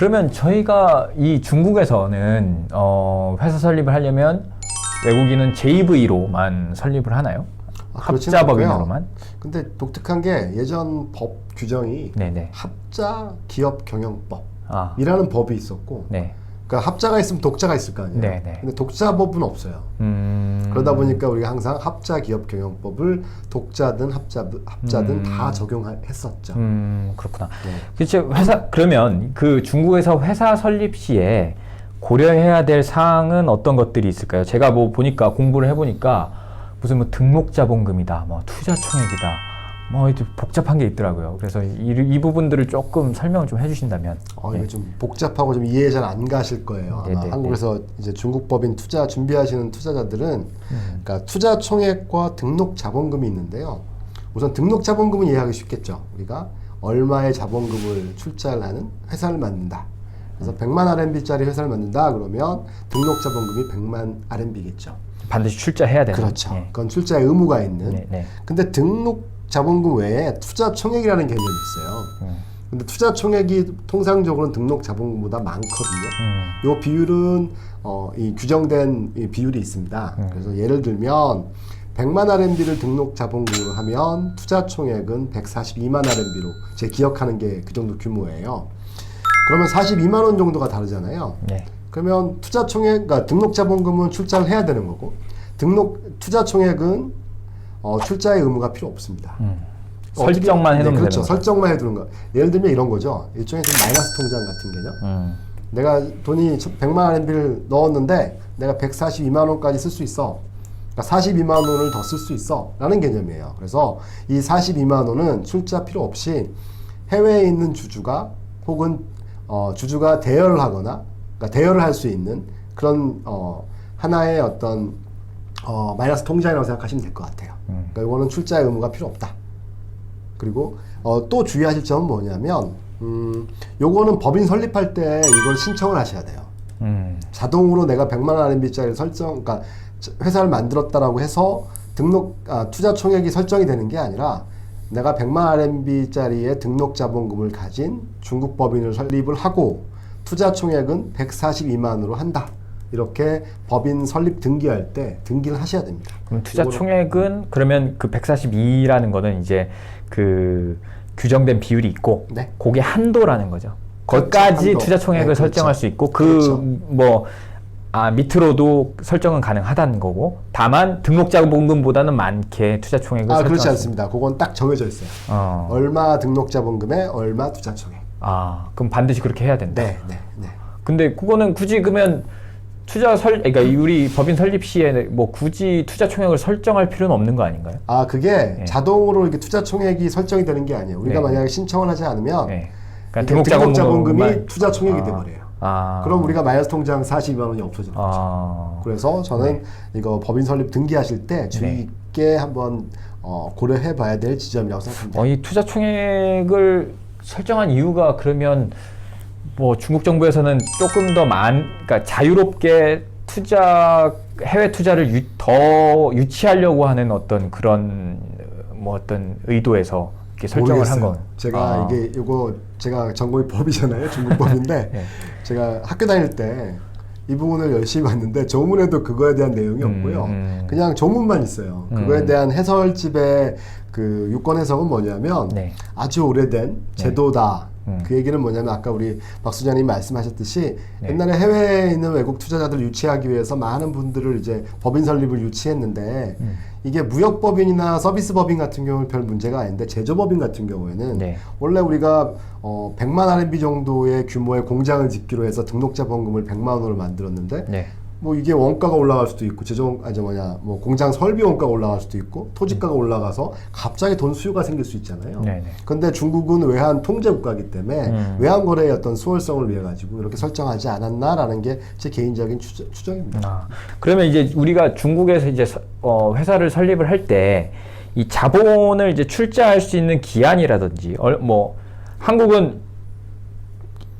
그러면 저희가 이 중국에서는 어, 회사 설립을 하려면 외국인은 JV로만 설립을 하나요? 아. 합자법인으로만? 근데 독특한 게 예전 법 규정이 네네. 합자 기업 경영법이라는 아, 법이 있었고 네. 그러니까 합자가 있으면 독자가 있을 거 아니에요. 네, 네. 근데 독자법은 없어요. 음. 그러다 보니까 우리가 항상 합자 기업 경영법을 독자든 합자 합자든 음. 다 적용했었죠. 음, 그렇구나. 네. 그렇죠. 회사 그러면 그 중국에서 회사 설립 시에 고려해야 될 사항은 어떤 것들이 있을까요? 제가 뭐 보니까 공부를 해보니까 무슨 뭐 등록자본금이다, 뭐 투자총액이다, 뭐 이제 복잡한 게 있더라고요. 그래서 이, 이 부분들을 조금 설명을 좀 해주신다면. 어, 이거 좀 복잡하고 좀 이해 잘 안 가실 거예요. 네, 아마 네, 한국에서 이제 중국 법인 투자 준비하시는 투자자들은 음. 그러니까 투자 총액과 등록 자본금이 있는데요. 우선 등록 자본금은 이해하기 쉽겠죠. 우리가 얼마의 자본금을 출자를 하는 회사를 만든다. 그래서 100만 RMB짜리 회사를 만든다 그러면 등록 자본금이 100만 RMB겠죠. 반드시 출자해야 되는. 그렇죠. 예. 그건 출자의 의무가 있는. 네, 네. 근데 등록 자본금 외에 투자 총액이라는 개념이 있어요. 음, 근데 투자 총액이 통상적으로는 등록 자본금보다 많거든요. 음, 요 비율은 어, 이 규정된 이 비율이 있습니다. 음. 그래서 예를 들면 100만 RMB를 등록 자본금으로 하면 투자 총액은 142만 RMB로 제 기억하는 게 그 정도 규모예요. 그러면 42만 원 정도가 다르잖아요. 네. 그러면 투자 총액, 그러니까 등록 자본금은 출자를 해야 되는 거고 등록 투자 총액은 어, 출자의 의무가 필요 없습니다. 음. 설정만 해놓으면 네, 그렇죠. 설정만 해두는 거. 예를 들면 이런 거죠. 일종의 좀 마이너스 통장 같은 개념. 음, 내가 돈이 100만 RMB를 넣었는데 내가 142만 원까지 쓸 수 있어. 그러니까 42만 원을 더 쓸 수 있어. 라는 개념이에요. 그래서 이 42만 원은 출자 필요 없이 해외에 있는 주주가 혹은 어, 주주가 대여를 하거나 그러니까 대여를 할 수 있는 그런 어, 하나의 어떤 어, 마이너스 통장이라고 생각하시면 될 것 같아요. 음. 그러니까 이거는 출자의 의무가 필요 없다. 그리고 어, 또 주의하실 점은 뭐냐면 음, 요거는 법인 설립할 때 이걸 신청을 하셔야 돼요. 음, 자동으로 내가 100만 RMB짜리 설정, 그러니까 회사를 만들었다라고 해서 등록 아, 투자 총액이 설정이 되는 게 아니라 내가 100만 RMB짜리의 등록 자본금을 가진 중국 법인을 설립을 하고 투자 총액은 142만으로 한다. 이렇게 법인 설립 등기할 때 등기를 하셔야 됩니다. 그럼 투자 요거는- 총액은 그러면 그 142라는 거는 이제 그 규정된 비율이 있고 네. 그게 한도라는 거죠. 그렇죠, 거기까지 한도. 투자 총액을 네, 그렇죠. 설정할 수 있고 그렇죠. 그뭐 아, 밑으로도 설정은 가능하다는 거고 다만 등록자본금보다는 많게 투자 총액을 아 설정할 그렇지 수 않습니다. 그건 딱 정해져 있어요. 어. 얼마 등록 자본금에 얼마 투자 총액. 아, 그럼 반드시 그렇게 해야 된다. 네, 네, 네. 근데 그거는 굳이 그러면 투자 설 그러니까 우리 법인 설립 시에 뭐 굳이 투자 총액을 설정할 필요는 없는 거 아닌가요? 아 그게 네. 자동으로 이렇게 투자 총액이 설정이 되는 게 아니에요. 우리가 네. 만약에 신청을 하지 않으면 네. 이게 등록 등록 자본금만- 자본금이 투자 총액이 아. 돼버려요. 아. 그럼 우리가 마이너스 통장 42만 원이 없어지는 거죠. 아. 그래서 저는 이거 법인 설립 등기하실 때 주의 네. 있게 한번 어, 고려해 봐야 될 지점이라고 생각합니다. 어, 이 투자 총액을 설정한 이유가 그러면 뭐 중국 정부에서는 조금 더 많, 그러니까 자유롭게 투자 해외 투자를 유, 더 유치하려고 하는 어떤 그런 뭐 어떤 의도에서 이렇게 설정을 한 모르겠어요. 건. 제가 아. 이게 이거 제가 전공이 법이잖아요. 중국 법인데 네. 제가 학교 다닐 때 이 부분을 열심히 봤는데 조문에도 그거에 대한 내용이 음, 없고요. 음. 그냥 조문만 있어요. 그거에 음. 대한 해설집의 그 유권 해석은 뭐냐면 네. 아주 오래된 제도다. 음. 그 얘기는 뭐냐면 아까 우리 박수장님 말씀하셨듯이 네. 옛날에 해외에 있는 외국 투자자들을 유치하기 위해서 많은 분들을 이제 법인 설립을 유치했는데 음. 이게 무역법인이나 서비스법인 같은 경우는 별 문제가 아닌데 제조법인 같은 경우에는 네. 원래 우리가 어 100만 RMB 정도의 규모의 공장을 짓기로 해서 등록자본금을 100만 원으로 만들었는데 네. 뭐 이게 원가가 올라갈 수도 있고 제조 아저 뭐냐 뭐 공장 설비 원가가 올라갈 수도 있고 토지가가 올라가서 갑자기 돈 수요가 생길 수 있잖아요. 음. 네네. 근데 중국은 외환 통제 국가이기 때문에 음. 외환 거래의 어떤 수월성을 위해 가지고 이렇게 설정하지 않았나라는 게 제 개인적인 추정, 추정입니다. 아, 그러면 이제 우리가 중국에서 이제 서- 어, 회사를 설립을 할 때 이 자본을 이제 출자할 수 있는 기한이라든지 얼, 뭐 한국은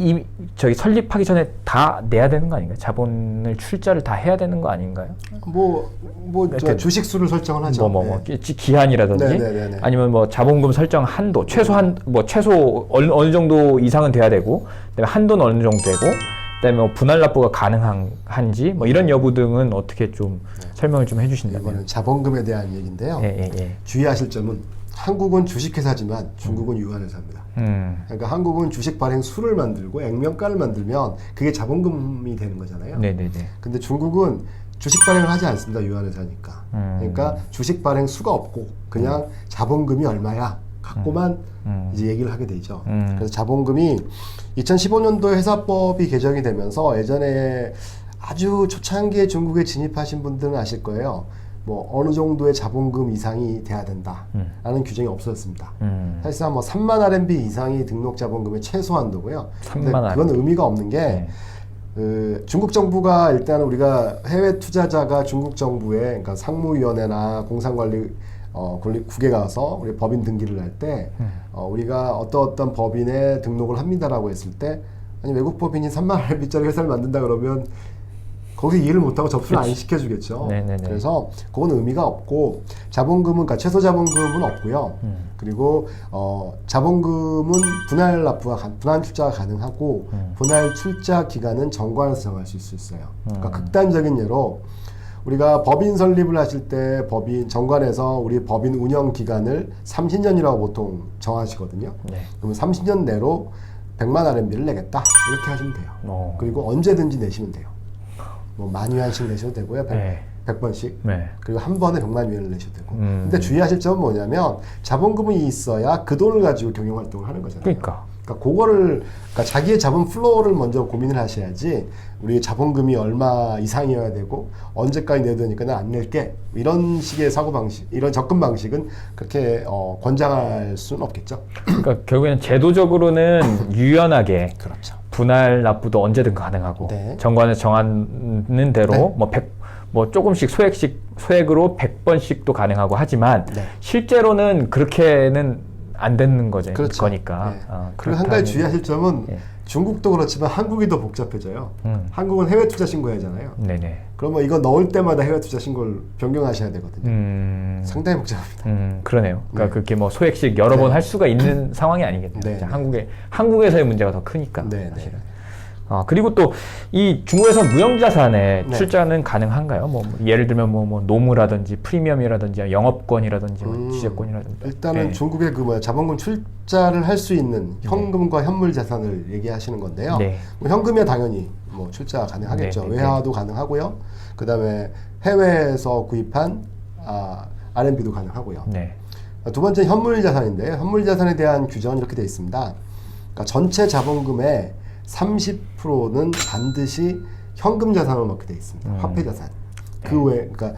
이 저기 설립하기 전에 다 내야 되는 거 아닌가요? 자본을 출자를 다 해야 되는 거 아닌가요? 뭐뭐 이렇게 주식 수를 설정을 하죠. 뭐뭐 뭐 네. 기한이라든지 네, 네, 네, 네. 아니면 뭐 자본금 설정 한도 최소 한 뭐 최소 어느, 어느 정도 이상은 돼야 되고 그다음에 한도는 어느 정도 되고 그다음에 뭐 분할 납부가 가능한지 뭐 이런 여부 등은 어떻게 좀 설명을 좀 해주신다면 이거는 자본금에 대한 얘기인데요. 예, 예, 예. 주의하실 점은 한국은 주식회사지만 중국은 유한회사입니다. 음. 그러니까 한국은 주식 발행 수를 만들고 액면가를 만들면 그게 자본금이 되는 거잖아요. 네, 네, 네. 근데 중국은 주식 발행을 하지 않습니다. 유한회사니까. 음. 그러니까 주식 발행 수가 없고 그냥 자본금이 얼마야 갖고만 음. 이제 얘기를 하게 되죠. 음. 그래서 자본금이 2015년도에 회사법이 개정이 되면서 예전에 아주 초창기에 중국에 진입하신 분들은 아실 거예요. 뭐 어느 정도의 자본금 이상이 돼야 된다라는 규정이 없어졌습니다. 음. 사실상 뭐 3만 RMB 이상이 등록 자본금의 최소 한도고요. 근데 3만 그건 의미가 없는 게 네. 그 중국 정부가 일단 우리가 해외 투자자가 중국 정부에 그러니까 상무위원회나 공상관리 어, 국에 가서 우리 법인 등기를 할때 음. 어, 우리가 어떤 어떤 법인에 등록을 합니다라고 했을 때 아니 외국 법인이 3만 RMB짜리 회사를 만든다 그러면 거기 이해를 못하고 접수를 안 시켜주겠죠. 네네네. 그래서 그건 의미가 없고 자본금은 그러니까 최소 자본금은 없고요. 음. 그리고 어, 자본금은 분할 납부가 가- 분할 출자가 가능하고 음. 분할 출자 기간은 정관에서 정할 수 있어요. 그러니까 음. 극단적인 예로 우리가 법인 설립을 하실 때 법인 정관에서 우리 법인 운영 기간을 30년이라고 보통 정하시거든요. 네. 그러면 30년 내로 100만 RMB를 내겠다 이렇게 하시면 돼요. 어. 그리고 언제든지 내시면 돼요. 뭐 만유한씩 내셔도 되고요. 100, 네. 100번씩. 네. 그리고 한 번에 100만 위안을 내셔도 되고. 음. 근데 주의하실 점은 뭐냐면 자본금이 있어야 그 돈을 가지고 경영 활동을 하는 거잖아요. 그러니까. 그러니까 그거를 그러니까 자기의 자본 플로우를 먼저 고민을 하셔야지 우리 자본금이 얼마 이상이어야 되고 언제까지 내야 되니까 난 안 낼게 이런 식의 사고 방식 이런 접근 방식은 그렇게 어, 권장할 수는 없겠죠. 그러니까 결국에는 제도적으로는 유연하게 그렇죠. 분할 납부도 언제든 가능하고 네. 정관에서 정하는 대로 네. 뭐 100, 뭐 조금씩 소액씩 소액으로 100번씩도 가능하고 하지만 네. 실제로는 그렇게는 안 되는 거죠. 그렇죠. 거니까. 네. 어, 그리고 한 가지 주의하실 점은 예. 중국도 그렇지만 한국이 더 복잡해져요. 음. 한국은 해외 투자 신고해야 하잖아요. 네네. 그러면 이거 넣을 때마다 해외 투자 신고를 변경하셔야 되거든요. 음. 상당히 복잡합니다. 음, 그러네요. 그러니까 네. 그렇게 뭐 소액씩 여러 네. 번할 수가 있는 상황이 아니겠네요. 네, 네. 한국에 한국에서의 문제가 더 크니까 네, 네. 사실은. 아, 그리고 또 이 중국에서 무형자산에 네. 출자는 가능한가요? 뭐, 뭐 예를 들면 뭐, 뭐 노무라든지 프리미엄이라든지 영업권이라든지 뭐 음, 지적권이라든지 일단은 네. 중국의 그 뭐야 자본금 출자를 할 수 있는 현금과 현물 자산을 얘기하시는 건데요. 네. 뭐 현금이야 당연히 뭐 출자 가능하겠죠. 네, 네, 외화도 가능하고요. 그 다음에 해외에서 구입한 아, RMB도 가능하고요. 네. 두 번째 현물 자산인데요. 현물 자산에 대한 규정은 이렇게 되어 있습니다. 그러니까 전체 자본금의 30%는 반드시 현금 자산으로 넣게 되어 있습니다. 음. 화폐 자산. 그 외, 그러니까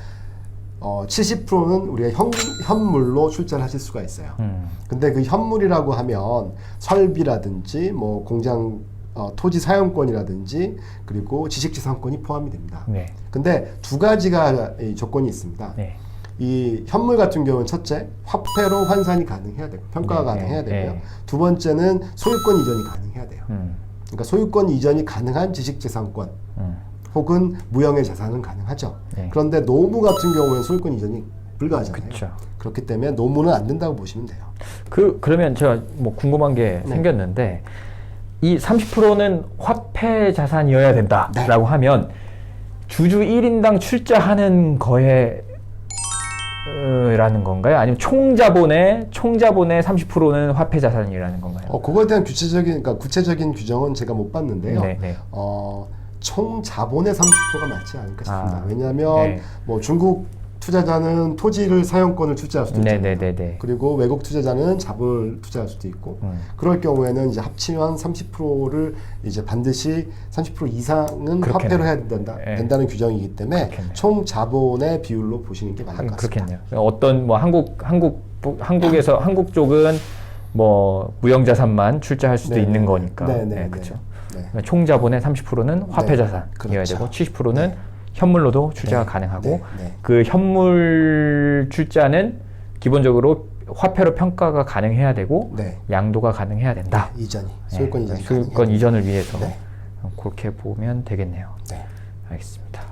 어, 70%는 우리가 현, 현물로 출자를 하실 수가 있어요. 음. 근데 그 현물이라고 하면 설비라든지 뭐 공장 어, 토지 사용권이라든지 그리고 지식재산권이 포함이 됩니다. 네. 근데 두 가지가 이 조건이 있습니다. 네. 이 현물 같은 경우는 첫째 화폐로 환산이 가능해야 되고 평가가 네, 가능해야 네, 되고요. 네. 두 번째는 소유권 이전이 가능해야 돼요. 음. 그러니까 소유권 이전이 가능한 지식재산권 음. 혹은 무형의 자산은 가능하죠. 네. 그런데 노무 같은 경우에는 소유권 이전이 불가하잖아요. 그쵸. 그렇기 때문에 노무는 안 된다고 보시면 돼요. 그 그러면 제가 뭐 궁금한 게 네. 생겼는데 이 30%는 화폐 자산이어야 된다라고 네. 하면 주주 1인당 출자하는 거에 어, 라는 건가요? 아니면 총자본의 총자본의 30%는 화폐 자산이라는 건가요? 어, 그거에 대한 구체적인, 그러니까 구체적인 규정은 제가 못 봤는데요. 네, 네. 어, 총 자본의 30%가 맞지 않을까 싶습니다. 아, 왜냐하면 네. 뭐 중국 투자자는 토지를 사용권을 출자할 수도 네. 네, 네, 네. 그리고 외국 투자자는 자본을 투자할 수도 있고 음. 그럴 경우에는 이제 합치면 30%를 이제 반드시 30% 이상은 그렇겠네요. 화폐로 해야 된다, 예. 된다는 규정이기 때문에 그렇겠네요. 총 자본의 비율로 보시는 게 맞을 한, 것 같습니다. 그렇겠네요. 어떤 뭐 한국 한국 한국에서 한국 쪽은 뭐 무형 자산만 출자할 수도 네, 있는 네, 거니까. 네, 네, 네. 그렇죠. 네. 총 자본의 30%는 화폐 네, 자산이어야 그렇죠. 되고 70%는 현물로도 출자가 네, 가능하고 네, 네. 그 현물 출자는 기본적으로 화폐로 평가가 가능해야 되고 네. 양도가 가능해야 된다. 이전이 네, 소유권 이전이 소유권 가능해야 이전을 위해서 네. 그렇게 보면 되겠네요. 네. 알겠습니다.